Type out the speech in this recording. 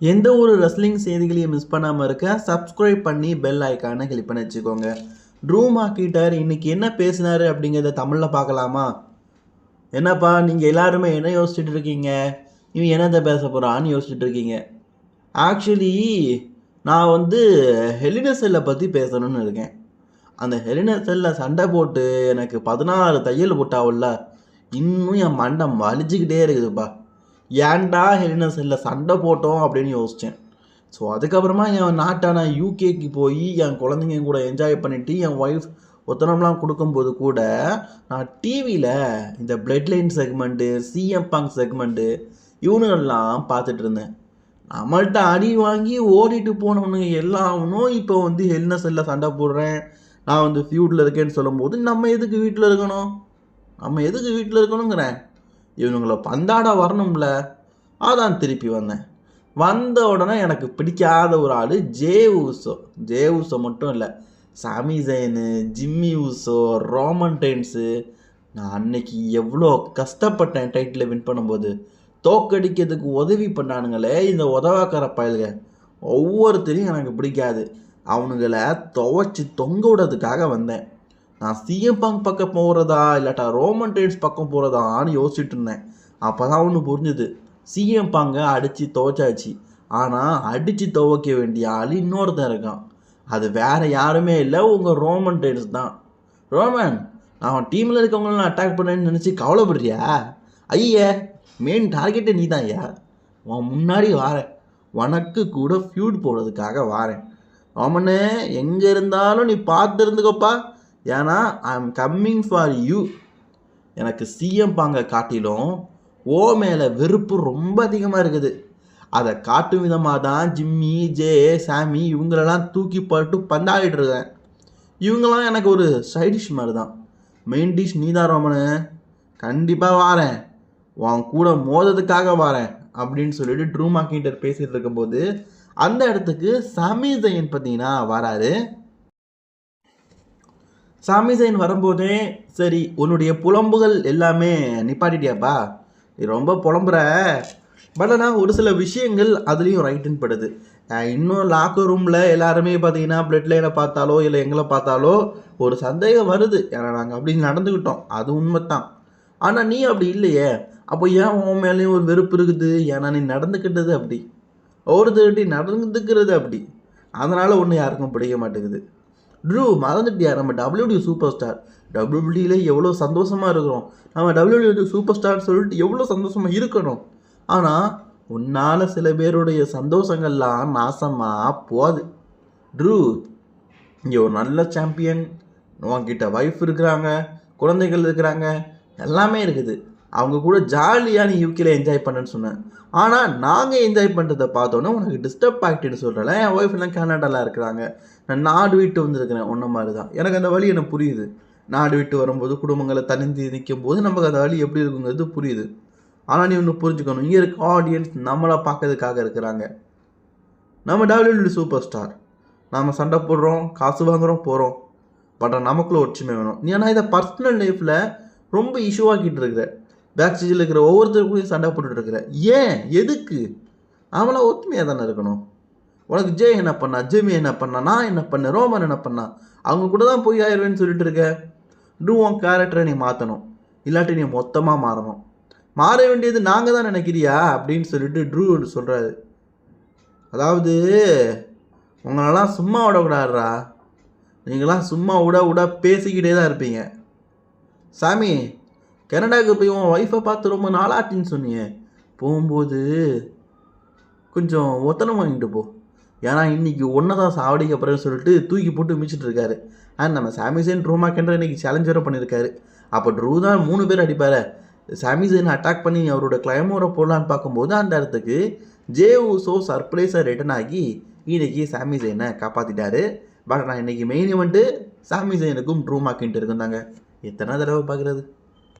எந்த ஒரு ரெஸ்லிங் செய்திகளையும் மிஸ் பண்ணாமல் இருக்க சப்ஸ்கிரைப் பண்ணி பெல் ஐக்கானை கிளிக் பண்ணி வச்சுக்கோங்க. ட்ரூ மார்க்கீட்டர் இன்னைக்கு என்ன பேசினாரு அப்படிங்கிறத தமிழில் பார்க்கலாமா? என்னப்பா நீங்கள் எல்லாருமே என்ன யோசிச்சுட்டு இருக்கீங்க? இவன் என்னத்தை பேச போகிறான்னு யோசிச்சுட்டு இருக்கீங்க. ஆக்சுவலி நான் வந்து ஹெலின செல்லை பற்றி பேசணும்னு இருக்கேன். அந்த ஹெலின செல்லில் சண்டை போட்டு எனக்கு பதினாறு தையல் போட்டாவில்ல. இன்னும் என் மண்டை வலிச்சுக்கிட்டே இருக்குதுப்பா. ஏன்டா ஹெலினஸ் இல்லை சண்டை போட்டோம் அப்படின்னு யோசித்தேன் ஸோ அதுக்கப்புறமா என் நாட்டான யூகேக்கு போய் என் குழந்தைங்க கூட என்ஜாய் பண்ணிவிட்டு என் ஒய்ஃப் ஒத்தனம்லாம் கொடுக்கும்போது கூட நான் டிவியில் இந்த blood line segment CM Punk segment இவனுங்கெல்லாம் பார்த்துட்டு இருந்தேன். நம்மள்ட்ட அடி வாங்கி ஓடிட்டு போனவனுங்க எல்லாவனும் இப்போ வந்து ஹெல்னஸ் இல்லை சண்டை போடுறேன். நான் வந்து ஃபியூட்டில் இருக்கேன்னு சொல்லும்போது நம்ம எதுக்கு வீட்டில் இருக்கணும்? நம்ம எதுக்கு வீட்டில் இருக்கணுங்கிறேன். இவனுங்களை பந்தாட வரணும்ல. அதான் திருப்பி வந்தேன். வந்த உடனே எனக்கு பிடிக்காத ஒரு ஆள் ஜே ஊசோ. ஜே ஊசோ மட்டும் இல்லை Sami Zayn Jimmy Uso Roman டைன்ஸு நான் அன்னைக்கு எவ்வளோ கஷ்டப்பட்டேன் டைட்டில் வின் பண்ணும்போது. தோக்கடிக்கிறதுக்கு உதவி பண்ணானுங்களே இந்த உதவாக்கார பயலுக. ஒவ்வொருத்தரையும் எனக்கு பிடிக்காது. அவனுங்களை துவைச்சி தொங்க விடுறதுக்காக வந்தேன். நான் சிஎம் பங்க் பக்கம் போகிறதா இல்லாட்டா ரோமன் டைன்ஸ் பக்கம் போகிறதான்னு யோசிச்சுட்டு இருந்தேன் அப்போ தான் ஒன்று புரிஞ்சுது சிஎம் பாங்க அடித்து துவைச்சாச்சு. ஆனால் அடித்து துவைக்க வேண்டிய ஆள் இன்னொருத்தன் இருக்கான். அது வேறு யாருமே இல்லை உங்கள் ரோமன் டைன்ஸ் தான். ரோமன் நான் டீமில் இருக்கவங்கள அட்டாக் பண்ணேன்னு நினச்சி கவலைப்படுறியா? ஐய மெயின் டார்கெட்டே நீ தான் ஐயா. உன் முன்னாடி வாரேன். உனக்கு கூட ஃபியூட் போடுறதுக்காக வாரேன். ரோமனு எங்கே இருந்தாலும் நீ பார்த்து இருந்துக்கோப்பா ஏன்னா I am coming for you எனக்கு சிஎம் பாங்கை காட்டிலும் ஓ மேலே வெறுப்பு ரொம்ப அதிகமாக இருக்குது. அதை காட்டும் விதமாக தான் ஜிம்மி ஜே சாமி இவங்களெல்லாம் தூக்கி போட்டு பந்தாடிட்டு இருக்கேன். இவங்கெல்லாம் எனக்கு ஒரு சைடிஷ் மாதிரி தான் மெயின் டிஷ் நீ தான் ரோமனு. கண்டிப்பாக வாரேன். உன் கூட மோதத்துக்காக வாரேன் அப்படின்னு சொல்லிட்டு ட்ரூ மார்க்கெட்டர் பேசிகிட்டு இருக்கும்போது அந்த இடத்துக்கு சாமி ஜெயின் பார்த்தீங்கன்னா வராரு. சாமி சைன் வரும்போதே சரி உன்னுடைய புலம்புகள் எல்லாமே நிப்பாட்டிட்டியாப்பா? நீ ரொம்ப புலம்புற. பட் ஆனால் ஒரு சில விஷயங்கள் அதுலேயும் ரைட்டுன்னு படுது. இன்னும் லாக்கர் ரூமில் எல்லாருமே பார்த்தீங்கன்னா பிளட் லைனை பார்த்தாலோ இல்லை எங்களை பார்த்தாலோ ஒரு சந்தேகம் வருது. ஏன்னா நாங்கள் அப்படி நடந்துக்கிட்டோம் அது உண்மை தான் ஆனால் நீ அப்படி இல்லையே. அப்போ ஏன் உன் மேலேயும் ஒரு வெறுப்பு இருக்குது? ஏன்னா நீ நடந்துக்கிட்டது அப்படி. ஒருத்தருட்டி நடந்துக்கிறது அப்படி. அதனால் ஒன்று யாருக்கும் பிடிக்க மாட்டேங்குது. ட்ரூ மறந்துட்டியா? நம்ம டபிள்யூடி சூப்பர் ஸ்டார் டபிள்யூடியில் எவ்வளோ சந்தோஷமாக இருக்கிறோம். நம்ம டபிள்யூடி சூப்பர் ஸ்டார் சொல்லிட்டு எவ்வளோ சந்தோஷமாக இருக்கணும். ஆனால் உன்னால் சில பேருடைய சந்தோஷங்கள்லாம் நாசமாக போகுது. ட்ரூ இங்கே ஒரு நல்ல சாம்பியன் உன்கிட்ட ஒய்ஃப் இருக்கிறாங்க குழந்தைகள் இருக்கிறாங்க எல்லாமே இருக்குது. அவங்க கூட ஜாலியாக நீ யூகேல என்ஜாய் பண்ணுன்னு சொன்னேன். ஆனால் நாங்கள் என்ஜாய் பண்ணுறதை பார்த்தோன்னே உனக்கு டிஸ்டர்ப் ஆகிட்டுன்னு சொல்கிறல என் ஒய்ஃப் எல்லாம் கனடாவில் இருக்கிறாங்க. நான் நாடு விட்டு வந்திருக்கிறேன். ஒன்றை மாதிரி தான் எனக்கு அந்த வழி எனக்கு புரியுது. நாடு விட்டு வரும்போது குடும்பங்களை தனிந்து நிற்கும் போது நமக்கு அந்த வழி எப்படி இருக்குங்கிறது புரியுது. ஆனால் நீ ஒன்று புரிஞ்சுக்கணும். இங்கே இருக்க ஆடியன்ஸ் நம்மளை பார்க்கறதுக்காக இருக்கிறாங்க. நம்ம டபிள்யூ சூப்பர் ஸ்டார் நாம் சண்டை போடுறோம் காசு வாங்குறோம் போகிறோம் பட் நமக்குள்ள ஒற்றுமை வேணும். நீ ஆனால் இதை பர்சனல் லைஃப்பில் ரொம்ப இஷ்யூவாக்கிட்டு இருக்கிற. பேக் ஸ்டேஜில் இருக்கிற ஒவ்வொருத்தருக்கும் சண்டை போட்டுட்டு இருக்கிற. ஏன்? எதுக்கு? அவளை ஒத்துமையாக தானே இருக்கணும். உனக்கு ஜெய் என்ன பண்ணா? ஜெமி என்ன பண்ணா? நான் என்ன பண்ணேன்? ரோமன் என்ன பண்ணா? அவங்க கூட தான் போய் ஆயிடுவேன்னு சொல்லிட்டு இருக்க. டூ உன் கேரக்டரை நீ மாற்றணும் இல்லாட்டி நீ மொத்தமாக மாறணும். மாற வேண்டியது நாங்கள் தான் நினைக்கிறியா? அப்படின்னு சொல்லிட்டு ட்ரூ சொல்கிறாரு அதாவது உங்களெல்லாம் சும்மா விடக்கூடாதுடா. நீங்களாம் சும்மா விட விட பேசிக்கிட்டே தான் இருப்பீங்க. சாமி கனடாவுக்கு போய் உன் ஒய்ஃபை பார்த்து ரொம்ப நாளாட்டின்னு சொன்னியே. போகும்போது கொஞ்சம் ஒத்தனம் வாங்கிட்டு போ. ஏன்னா இன்றைக்கி ஒன்றை தான் சாவடிக்க போகிறேன்னு சொல்லிட்டு தூக்கி போட்டு மிச்சிட்டு இருக்காரு. அண்ட் நம்ம சாமிசேன் ட்ரூ மார்க்கெண்டர் இன்றைக்கி சேலஞ்சரை பண்ணியிருக்காரு. அப்போ ட்ரூ தான் மூணு பேர் அடிப்பார். சாமிசேன் அட்டாக் பண்ணி அவரோட கிளைமோரை போடலான்னு பார்க்கும்போது அந்த இடத்துக்கு ஜே ஊசோ சர்ப்ரைஸாக ரிட்டன் ஆகி இன்றைக்கி சாமி காப்பாற்றிட்டாரு பட் நான் இன்னைக்கு மெயின் வந்துட்டு சாமி ஜெயினுக்கும் ட்ரூ மார்க்கெண்ட் தாங்க எத்தனை தடவை பார்க்குறது?